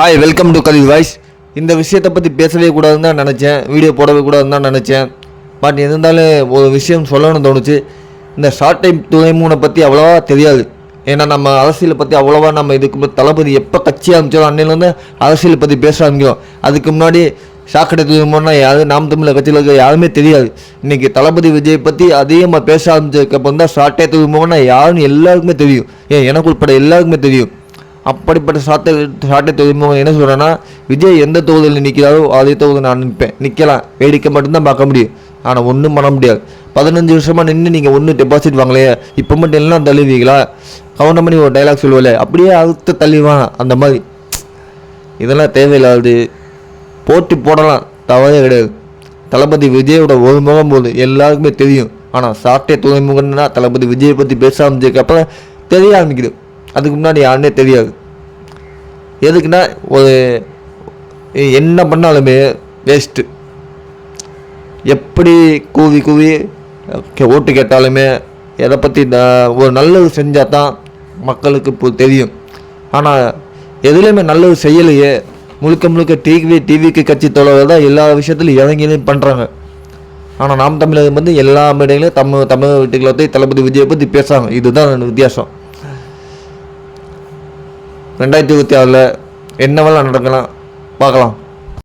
Hi welcome to Kalil voice இந்த விஷயத்தை பற்றி பேசவே கூடாதுன்னு தான் நினச்சேன். வீடியோ போடவே கூடாதுன்னு தான் நினச்சேன். பட் இருந்தாலும் ஒரு விஷயம் சொல்லணும்னு தோணுச்சு. இந்த ஷார்ட் டைம் துறைமுனை பற்றி அவ்வளோவா தெரியாது. ஏன்னா நம்ம அரசியலை பற்றி அவ்வளோவா நம்ம இதுக்கு தளபதி எப்போ கட்சி ஆரம்பிச்சோம் அன்னையிலேருந்து அரசியலை பற்றி பேச ஆரம்பிக்கிறோம். அதுக்கு முன்னாடி ஷாக்கடை துறைமுகம்னா யாரும் நாம் தமிழர் கட்சியில் இருக்க யாருமே தெரியாது. இன்றைக்கி தளபதி விஜய் பற்றி அதிகமாக பேச ஆரம்பிச்சதுக்கப்புறம் தான் ஷார்ட்டே துறைமுகம்னா யாருன்னு எல்லாருக்குமே தெரியும். ஏன் எனக்கு உட்பட எல்லாருக்குமே தெரியும். அப்படிப்பட்ட சாட்டை சாட்டை தொழில்முகம் என்ன சொல்கிறேன்னா விஜய் எந்த தொகுதியில் நிற்கிறாரோ அதே தொகுதியில் நான் நிற்பேன். நிற்கலாம் வேடிக்கை மட்டும்தான் பார்க்க முடியும். ஆனால் ஒன்றும் பண்ண முடியாது. பதினஞ்சு வருஷமாக நின்று நீங்கள் ஒன்றும் டெபாசிட் வாங்கலையே இப்போ மட்டும் எல்லாம் தள்ளுவீங்களா கவுண்டமணி ஒரு டைலாக் சொல்லுவல அப்படியே அழுத்த தள்ளிவான் அந்த மாதிரி. இதெல்லாம் தேவையில்லாது போட்டி போடலாம். தவறே கிடையாது. தளபதி விஜயோட ஒரு முகம் போது எல்லாருக்குமே தெரியும். ஆனால் சாட்டை துறைமுகம்னா தளபதி விஜயை பற்றி பேச ஆரம்பிச்சதுக்கப்புறம் தெரிய ஆரம்பிக்குது. அதுக்கு முன்னாடி யாருன்னே தெரியாது. எதுக்குன்னா ஒரு என்ன பண்ணாலுமே வேஸ்ட்டு எப்படி கூவி கூவி கே- ஓட்டு கேட்டாலுமே எதை பற்றி ஒரு நல்லது செஞ்சால் தான் மக்களுக்கு இப்போ தெரியும். ஆனால் எதுலேயுமே நல்லது செய்யலையே முழுக்க முழுக்க டிவி டிவிக்கு கட்சி தொலைவில் தான் எல்லா விஷயத்துலையும் இறங்கிலையும் பண்ணுறாங்க ஆனால் நாம் தமிழகம் வந்து எல்லா மேடைகளையும் தமிழ் தமிழ் வீட்டுகளை பற்றி தளபதி விஜயை பற்றி பேசுகிறாங்க இதுதான் வித்தியாசம். ரெண்டாயிரத்தி இருபத்தி ஆறில் என்னவெல்லாம் நடக்கலாம் பார்க்கலாம்.